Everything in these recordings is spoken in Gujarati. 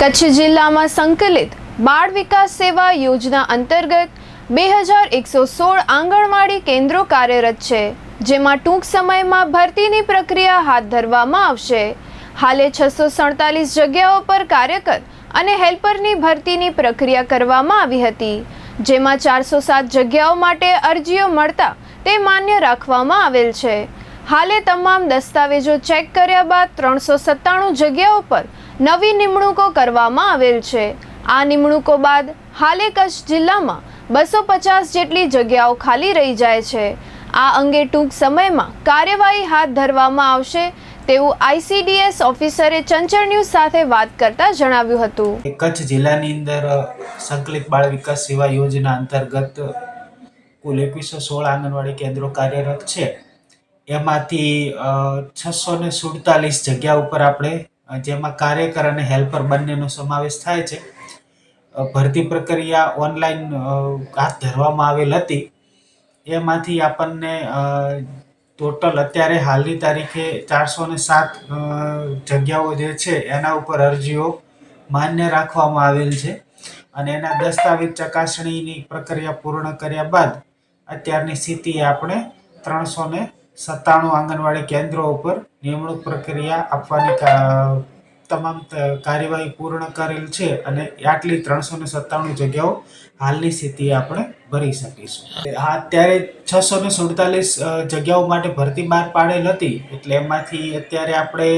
કચ્છ જિલ્લામાં સંકલિત બાળ વિકાસ સેવા યોજના અંતર્ગત બે હજાર એકસો સોળ આંગણવાડી કેન્દ્રો કાર્યરત છે, જેમાં ટૂંક સમયમાં ભરતીની પ્રક્રિયા હાથ ધરવામાં આવશે. હાલે છસો સડતાલીસ જગ્યાઓ પર કાર્યકર અને હેલ્પરની ભરતીની પ્રક્રિયા કરવામાં આવી હતી, જેમાં ચારસો સાત જગ્યાઓ માટે અરજીઓ મળતા તે માન્ય રાખવામાં આવેલ છે. હાલે તમામ દસ્તાવેજો ચેક કર્યા બાદ ત્રણસો સત્તાણું જગ્યાઓ પર નવી નિમણૂકો કરવામાં આવેલ છે. આ નિમણૂકો બાદ હાલે કચ્છ જિલ્લામાં બસો પચાસ જેટલી જગ્યાઓ ખાલી રહી જાય છે. આ અંગે ટૂંક સમયમાં કાર્યવાહી હાથ ધરવામાં આવશે તેવું આઈસીડીએસ ઓફિસરે ચંચળ ન્યૂઝ સાથે વાત કરતા જણાવ્યું હતું. કચ્છ જિલ્લાની અંદર સંકલિત બાળ વિકાસ સેવા યોજના અંતર્ગત કુલ એકવીસો સોળ આંગણવાડી કેન્દ્રો કાર્યરત છે. એમાંથી છસો ને સુડતાલીસ જગ્યા ઉપર આપણે જેમાં કાર્યકર અને હેલ્પર બંનેનો સમાવેશ થાય છે. ભરતી પ્રક્રિયા ઓનલાઈન હાથ ધરવામાં આવેલ હતી. એમાંથી આપણને ટોટલ અત્યારે હાલની તારીખે ચારસો ને સાત જગ્યાઓ જે છે, એના ઉપર અરજીઓ માન્ય રાખવામાં આવેલ છે. અને એના દસ્તાવેજ ચકાસણીની પ્રક્રિયા પૂર્ણ કર્યા બાદ અત્યારની સ્થિતિએ આપણે ત્રણસો ને સત્તાણું આંગણવાડી કેન્દ્રો ઉપર નિમણૂક પ્રક્રિયા આપવાની તમામ કાર્યવાહી પૂર્ણ કરેલ છે અને આટલી ત્રણસો ને સત્તાણું જગ્યાઓ હાલની સ્થિતિએ આપણે ભરી શકીશું. હા, અત્યારે છસો ને સુડતાલીસ જગ્યાઓ માટે ભરતી બહાર પાડેલ હતી એટલે એમાંથી અત્યારે આપણે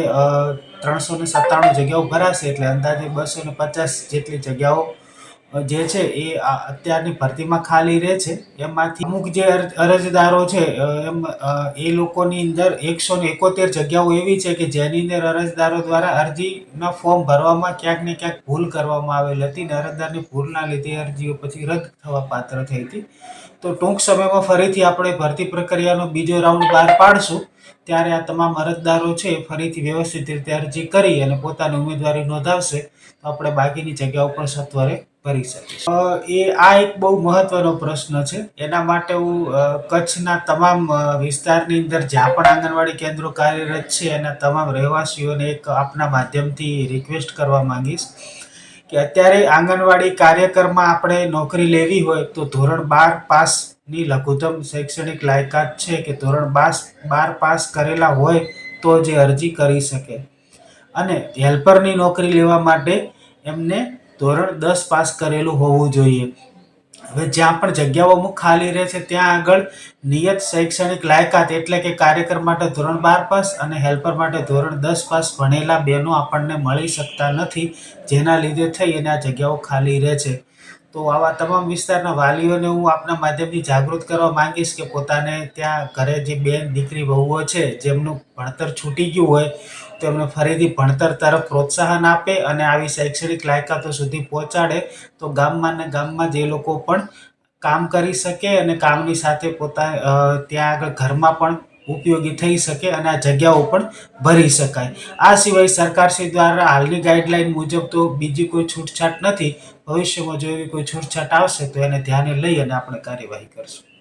ત્રણસો ને સત્તાણું જગ્યાઓ ભરાશે એટલે અંદાજે બસો ને પચાસ જેટલી જગ્યાઓ જે છે એ અત્યારની ભરતીમાં ખાલી રહે છે. એમાંથી અમુક જે અર- અરજદારો છે એમ એ લોકોની અંદર એકસો ને એકોતેર જગ્યાઓ એવી છે કે જેની અંદર અરજદારો દ્વારા અરજીના ફોર્મ ભરવામાં ક્યાંક ને ક્યાંક ભૂલ કરવામાં આવેલ હતી ને અરજદારની ભૂલના લીધે અરજીઓ પછી રદ થવા પાત્ર થઈ હતી. તો ટૂંક સમયમાં ફરીથી આપણે ભરતી પ્રક્રિયાનો બીજો રાઉન્ડ બહાર પાડશું. ત્યારે આ તમામ અરજદારો છે ફરીથી વ્યવસ્થિત રીતે અરજી કરી અને પોતાની ઉમેદવારી નોંધાવશે. તો આપણે બાકીની જગ્યાઓ પણ સત્વરે ભરી શકે એ આ એક બહુ મહત્વનો પ્રશ્ન છે. એના માટે હું કચ્છના તમામ વિસ્તારની અંદર જ્યાં પણ આંગણવાડી કેન્દ્રો કાર્યરત છે એના તમામ રહેવાસીઓને એક આપના માધ્યમથી રિક્વેસ્ટ કરવા માંગીશ કે અત્યારે આંગણવાડી કાર્યકરમાં આપણે નોકરી લેવી હોય તો ધોરણ બાર પાસની લઘુત્તમ શૈક્ષણિક લાયકાત છે કે ધોરણ બાસ, બાર પાસ કરેલા હોય તો જે અરજી કરી શકે. અને હેલ્પરની નોકરી લેવા માટે એમને ધોરણ દસ પાસ કરેલું હોવું જોઈએ. હવે જ્યાં પણ જગ્યાઓ અમુક ખાલી રહે છે, ત્યાં આગળ નિયત શૈક્ષણિક લાયકાત એટલે કે કાર્યકર માટે ધોરણ બાર પાસ અને હેલ્પર માટે ધોરણ દસ પાસ ભણેલા બહેનો આપણને મળી શકતા નથી, જેના લીધે થઈ અને આ જગ્યાઓ ખાલી રહે છે. તો આવા તમામ વિસ્તારના વાલીઓને હું આપના માધ્યમથી જાગૃત કરવા માંગીશ કે પોતાને ત્યાં ઘરે જે બેન દીકરી વહુઓ છે, જેમનું ભણતર છૂટી ગયું હોય, તો એમને ફરીથી ભણતર તરફ પ્રોત્સાહન આપે અને આવી શૈક્ષણિક લાયકાતો સુધી પહોંચાડે. તો ગામમાં ને ગામમાં જે લોકો પણ કામ કરી શકે અને કામની સાથે પોતા ત્યાં આગળ ઘરમાં પણ ઉપયોગી થઈ શકે અને આ જગ્યાઓ પણ ભરી શકાય. આ સિવાય સરકારશ્રી દ્વારા હાલની ગાઈડલાઈન મુજબ તો બીજી કોઈ છૂટછાટ નથી. ભવિષ્યમાં જો એવી કોઈ છૂટછાટ આવશે તો એને ધ્યાને લઈ અને આપણે કાર્યવાહી કરશું.